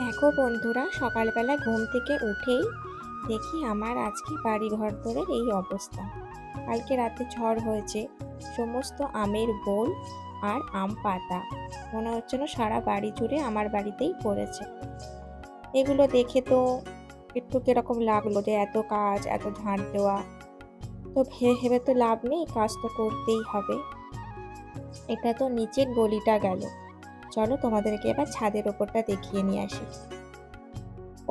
দেখো বন্ধুরা, সকালবেলা ঘুম থেকে উঠেই দেখি আমার আজকে বাড়ি ঘর দরের এই অবস্থা। কালকে রাতে ঝড় হয়েছে, সমস্ত আমের বোল আর আম পাতা। মনে হচ্ছে না সারা বাড়ি জুড়ে আমার বাড়িতেই পড়েছে। এগুলো দেখে তো একটু কীরকম লাগল যে এত কাজ, এত ধান দেওয়া। তো ভেবে তো লাভ নেই, কাজ তো করতেই হবে। এটা তো নিচের গলিটা গেল। চলো তোমাদেরকে এবার ছাদের ওপরটা দেখিয়ে নিয়ে আসি।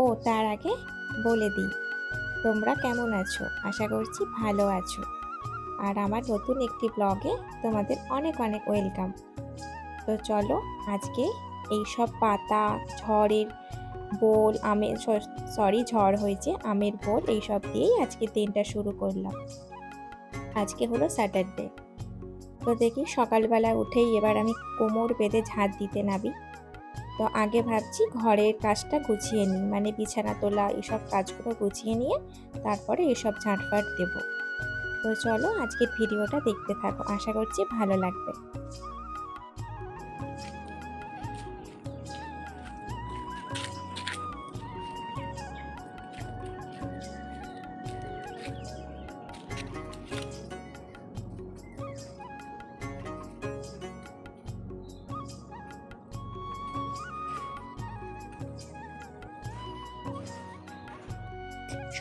ও, তার আগে বলে দিই, তোমরা কেমন আছো? আশা করছি ভালো আছো। আর আমার নতুন একটি ব্লগে তোমাদের অনেক অনেক ওয়েলকাম তো চলো আজকে এই সব পাতা, ঝড়ের বোল, আমের সরি ঝড় হয়েছে, আমের বোল, এইসব দিয়েই আজকে দিনটা শুরু করলাম। আজকে হলো স্যাটারডে তো দেখি সকালবেলা উঠেই এবার আমি কোমর বেঁধে ঝাঁট দিতে নাবি তো আগে ভাবছি ঘরের কাজটা গুছিয়ে নিই মানে বিছানা তোলা, এসব কাজগুলো গুছিয়ে নিয়ে তারপরে এসব ঝাঁটফাট দেব। তো চলো আজকের ভিডিওটা দেখতে থাকো। আশা করছি ভালো লাগবে।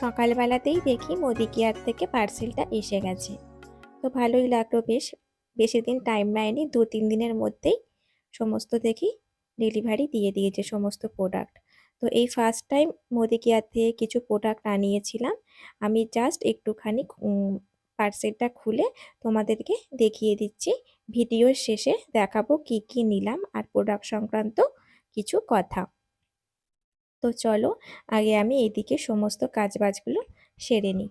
সকালবেলাতেই দেখি মোদি কেয়ার থেকে পার্সেলটা এসে গেছে। তো ভালোই লাগল বেশ। বেশি দিন টাইম নেয়নি দু তিন দিনের মধ্যেই সমস্ত দেখি ডেলিভারি দিয়ে দিয়েছে সমস্ত প্রোডাক্ট তো এই ফার্স্ট টাইম মোদি কেয়ার থেকে কিছু প্রোডাক্ট আনিয়েছিলাম। আমি জাস্ট একটুখানি পার্সেলটা খুলে তোমাদেরকে দেখিয়ে দিচ্ছি। ভিডিওর শেষে দেখাবো কি কি নিলাম আর প্রোডাক্ট সংক্রান্ত কিছু কথা। তো চলো আগে আমি এদিকে সমস্ত কাজবাজগুলো সেরে নিই।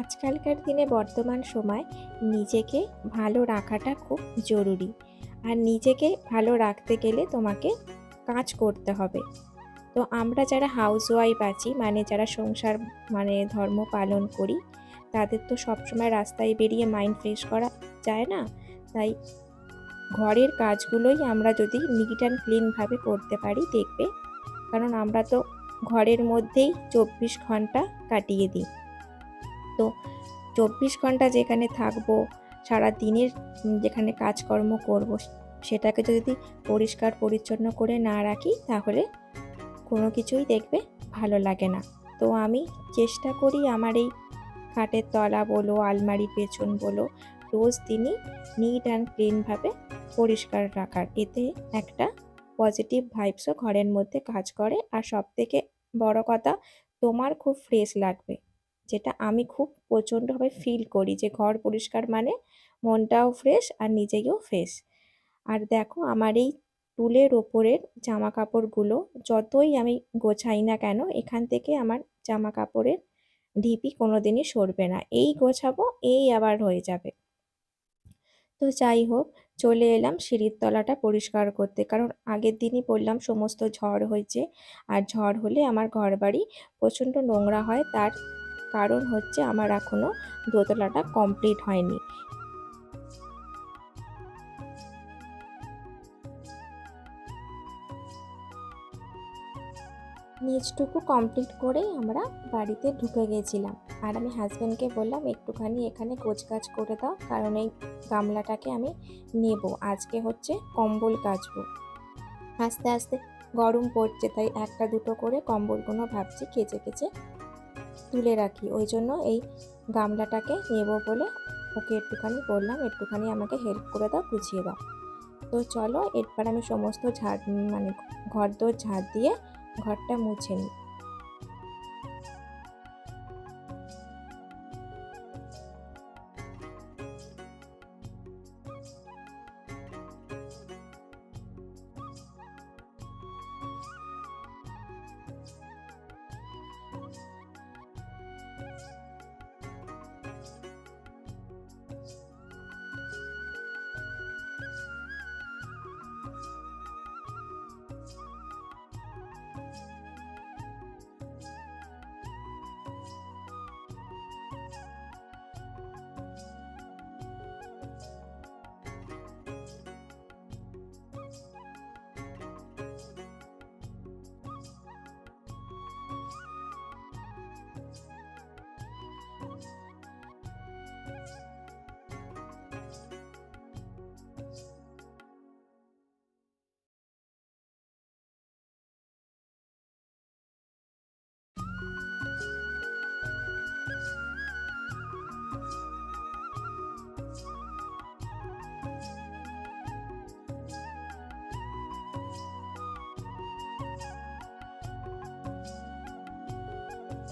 আজকালকার দিনে বর্তমান সময় নিজেকে ভালো রাখাটা খুব জরুরি। আর নিজেকে ভালো রাখতে গেলে তোমাকে কাজ করতে হবে। তো আমরা যারা হাউস ওয়াইফ আছি মানে যারা সংসার মানে ধর্ম পালন করি, তাদের তো সবসময় রাস্তায় বেরিয়ে মাইন্ড ফ্রেশ করা যায় না। তাই ঘরের কাজগুলোই আমরা যদি নিট অ্যান্ড ক্লিনভাবে করতে পারি, দেখবে। কারণ আমরা তো ঘরের মধ্যেই চব্বিশ ঘণ্টা কাটিয়ে দিই। তো চব্বিশ ঘণ্টা যেখানে থাকব, সারা দিনের যেখানে কাজকর্ম করব, সেটাকে যদি পরিষ্কার পরিচ্ছন্ন করে না রাখি, তাহলে কোনো কিছুই দেখবে ভালো লাগে না। তো আমি চেষ্টা করি আমার এই খাটের তলা বলো, আলমারির পেছন বলো, রোজ দিনই নিট অ্যান্ড ক্লিনভাবে পরিষ্কার রাখার। এতে একটা পজিটিভ ভাইবসও ঘরের মধ্যে কাজ করে। আর সব থেকে বড় কথা, তোমার খুব ফ্রেশ লাগবে। যেটা আমি খুব প্রচণ্ডভাবে ফিল করি যে ঘর পরিষ্কার মানে মনটাও ফ্রেশ আর নিজেকেও ফ্রেশ আর দেখো আমার এই টুলের ওপরের জামা কাপড়গুলো যতই আমি গোছাই না কেন এখান থেকে আমার জামা কাপড়ের ঢিপি কোনো দিনই সরবে না। এই গোছাবো, এই আবার হয়ে যাবে। তো যাই হোক, চলে এলাম সিঁড়ির তলাটা পরিষ্কার করতে। কারণ আগের দিনই বললাম সমস্ত ঝড় হয়েছে। আর ঝড় হলে আমার ঘর বাড়ি প্রচণ্ড নোংরা হয়, তার কারণ হচ্ছে আমার এখনও দোতলাটা কমপ্লিট হয়নি। নিচটুকু কমপ্লিট করেই আমরা বাড়িতে ঢুকে গেছিলাম। আর আমি হাজব্যান্ডকে বললাম, একটুখানি এখানে গোছগাছ করে দাও, কারণ এই গামলাটাকে আমি নেব। আজকে হচ্ছে কম্বল কাচবো। আস্তে আস্তে গরম পড়ছে, তাই একটা দুটো করে কম্বলগুলো ভাবছি কেচে কেচে তুলে রাখি। ওই জন্য এই গামলাটাকে নেব বলে ওকে একটুখানি বললাম, একটুখানি আমাকে হেল্প করে দাও গুছিয়ে দাও। তো চলো, এরপর আমি সমস্ত ঝাড় মানে ঘর দোর ঝাড় দিয়ে ঘরটা মুছে নিই।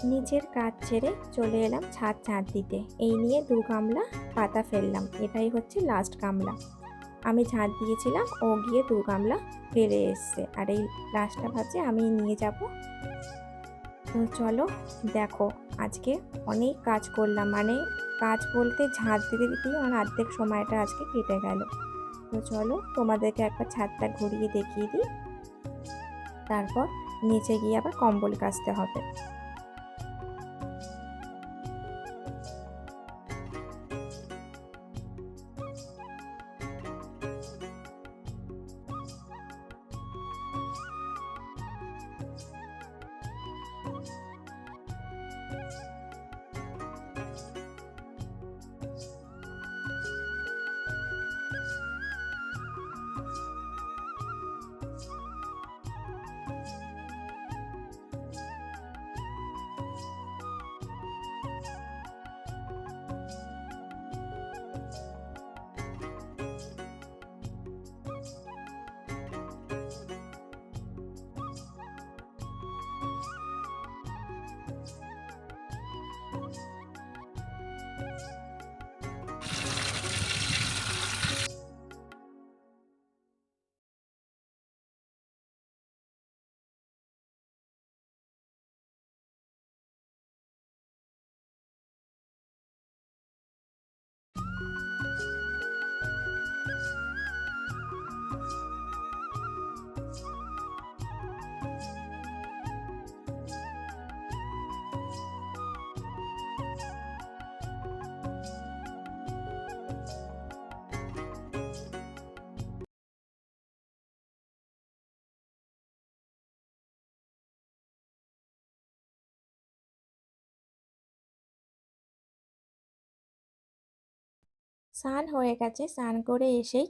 নিজের কাজ ছেড়ে চলে এলাম ছাদ ছাদ দিতে। এই নিয়ে দু গামলা পাতা ফেললাম, এটাই হচ্ছে লাস্ট গামলা। আমি ঝাঁট দিয়েছিলাম, ও গিয়ে দু গামলা ফেলে এসছে। আর এই লাস্টটা ভাবছে আমি নিয়ে যাব। তো চলো দেখো, আজকে অনেক কাজ করলাম। মানে কাজ বলতে ঝাঁট দিতে দিতেই আমার অর্ধেক সময়টা আজকে কেটে গেল। তো চলো তোমাদেরকে একবার ছাদটা ঘুরিয়ে দেখিয়ে দিই। তারপর নিচে গিয়ে আবার কম্বল কাচতে হবে। স্নান হয়ে গেছে, স্নান করে এসেই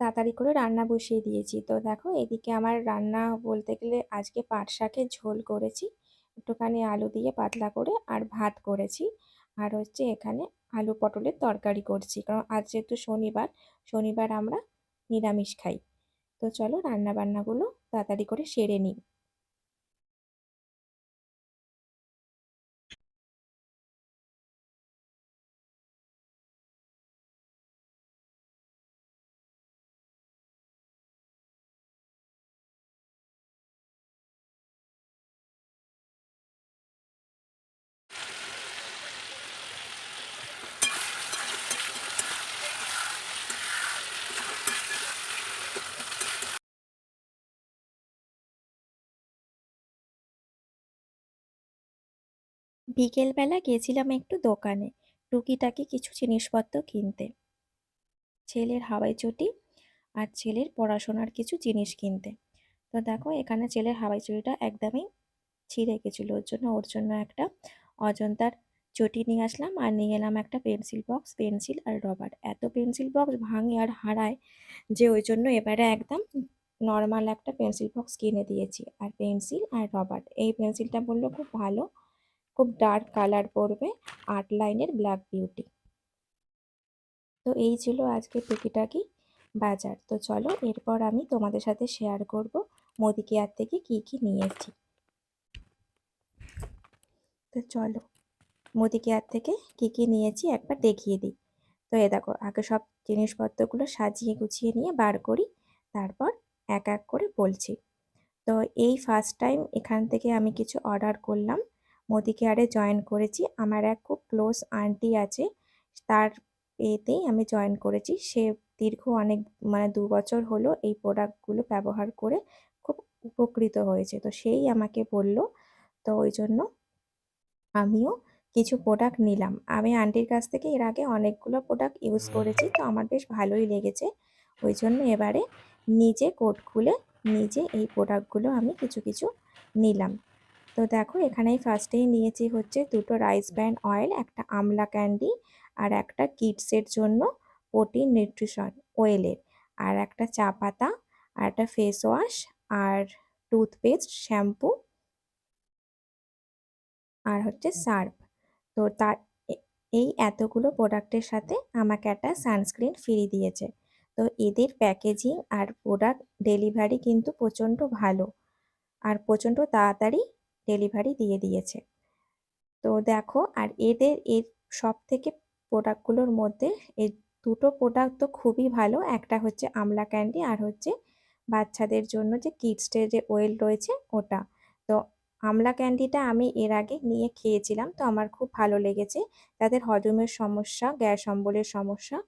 তাড়াতাড়ি করে রান্না বসিয়ে দিয়েছি। তো দেখো, এদিকে আমার রান্না বলতে গেলে আজকে পাট শাকের ঝোল করেছি, একটুখানি আলু দিয়ে পাতলা করে আর ভাত করেছি। আর হচ্ছে এখানে আলু পটলের তরকারি করছি, কারণ আজ যেহেতু শনিবার শনিবার আমরা নিরামিষ খাই। তো চলো রান্না বান্নাগুলো তাড়াতাড়ি করে সেরে নিই। বিকেলবেলা গেছিলাম একটু দোকানে টুকিটাকি কিছু জিনিসপত্র কিনতে। ছেলের হাওয়াই চটি আর ছেলের পড়াশোনার কিছু জিনিস কিনতে। তো দেখো, এখানে ছেলের হাওয়াই চটিটা একদমই ছিঁড়ে গেছিল। ওর জন্য ওর জন্য একটা অজন্তার চটি নিয়ে আসলাম আর নিয়ে এলাম একটা পেন্সিল বক্স, পেন্সিল আর রবার। এত পেন্সিল বক্স ভাঙে আর হারায় যে ওই জন্য এবারে একদম নর্মাল একটা পেন্সিল বক্স কিনে দিয়েছি। আর পেন্সিল আর রবার। এই পেন্সিলটা বলল, খুব ভালো খুব ডার্ক কালার পড়বে আট লাইনের ব্ল্যাক বিউটি তো এই ছিল আজকে টুকিটাকি বাজার। তো চলো এরপর আমি তোমাদের সাথে শেয়ার করব মোদি কেয়ার থেকে কি কি নিয়েছি। তো চলো মোদি কেয়ার থেকে কি কি নিয়েছি একবার দেখিয়ে দিই। তো এ দেখো, আগে সব জিনিসপত্রগুলো সাজিয়ে গুছিয়ে নিয়ে বার করি, তারপর এক এক করে বলছি। তো এই ফার্স্ট টাইম এখান থেকে আমি কিছু অর্ডার করলাম। মোদি কেয়ারে জয়েন করেছি। আমার এক খুব ক্লোজ আন্টি আছে তার এতেই আমি জয়েন করেছি। সে দীর্ঘ অনেক মানে দু বছর হলো এই প্রোডাক্টগুলো ব্যবহার করে খুব উপকৃত হয়েছে। তো সেই আমাকে বলল তো ওই জন্য আমিও কিছু প্রোডাক্ট নিলাম। আমি আন্টির কাছ থেকে এর আগে অনেকগুলো প্রোডাক্ট ইউজ করেছি তো আমার বেশ ভালোই লেগেছে। ওই জন্য এবারে নিজে কোড খুলে নিজে এই প্রোডাক্টগুলো আমি কিছু কিছু নিলাম। তো দেখো এখানেই ফার্স্টেই নিয়েছি হচ্ছে দুটো রাইস ব্যান্ড অয়েল একটা আমলা ক্যান্ডি আর একটা কিডসের জন্য প্রোটিন নিউট্রিশন ওয়েলের আর একটা চা পাতা আর একটা ফেস ওয়াশ আর টুথপেস্ট শ্যাম্পু আর হচ্ছে সার্ফ। তো তার এই এতগুলো প্রোডাক্টের সাথে আমাকে একটা সানস্ক্রিন ফ্রি দিয়েছে। তো এদের প্যাকেজিং আর প্রোডাক্ট ডেলিভারি কিন্তু প্রচণ্ড ভালো। আর প্রচণ্ড তাড়াতাড়ি ডেলিভারি দিয়ে দিয়েছে। তো দেখো, আর এদের এর সব থেকে প্রোডাক্টগুলোর মধ্যে এই দুটো প্রোডাক্ট তো খুবই ভালো, একটা হচ্ছে আমলা ক্যান্ডি আর হচ্ছে বাচ্চাদের জন্য যে কিডসের যে ওয়েল রয়েছে ওটা। তো আমলা ক্যান্ডিটা আমি এর আগে নিয়ে খেয়েছিলাম, তো আমার খুব ভালো লেগেছে। তাদের হজমের সমস্যা, গ্যাস অম্বলের সমস্যা,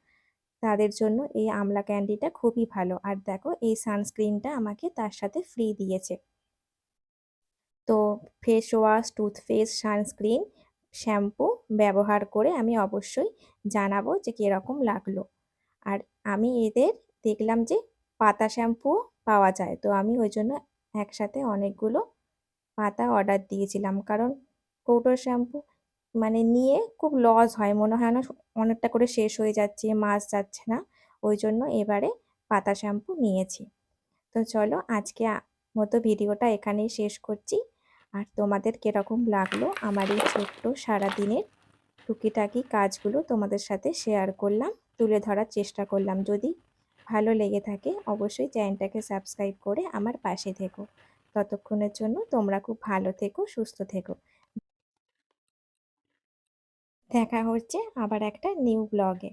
তাদের জন্য এই আমলা ক্যান্ডিটা খুবই ভালো। আর দেখো, এই সানস্ক্রিনটা আমাকে তার সাথে ফ্রি দিয়েছে। তো face wash toothpaste sunscreen shampoo ব্যবহার করে আমি অবশ্যই জানাব যে কীরকম লাগল। আর আমি এদের দেখলাম যে পাতা শ্যাম্পু পাওয়া যায়। তো আমি ওই জন্য একসাথে অনেকগুলো পাতা অর্ডার দিয়েছিলাম। কারণ কৌটো শ্যাম্পু মানে নিয়ে খুব লস হয়। মনে হয় না অনেকটা করে শেষ হয়ে যাচ্ছে মাস যাচ্ছে না। ওই জন্য এবারে পাতা শ্যাম্পু নিয়েছি। তো চলো আজকে মতো ভিডিওটা এখানেই শেষ করছি। আর তোমাদের কীরকম লাগল আমার এই ছোট্ট সারাদিনের টুকিটাকি কাজগুলো তোমাদের সাথে শেয়ার করলাম, তুলে ধরার চেষ্টা করলাম। যদি ভালো লেগে থাকে, অবশ্যই চ্যানেলটাকে সাবস্ক্রাইব করে আমার পাশে থেকো। ততক্ষণের জন্য তোমরা খুব ভালো থেকো, সুস্থ থেকো। দেখা হচ্ছে আবার একটা নিউ ব্লগে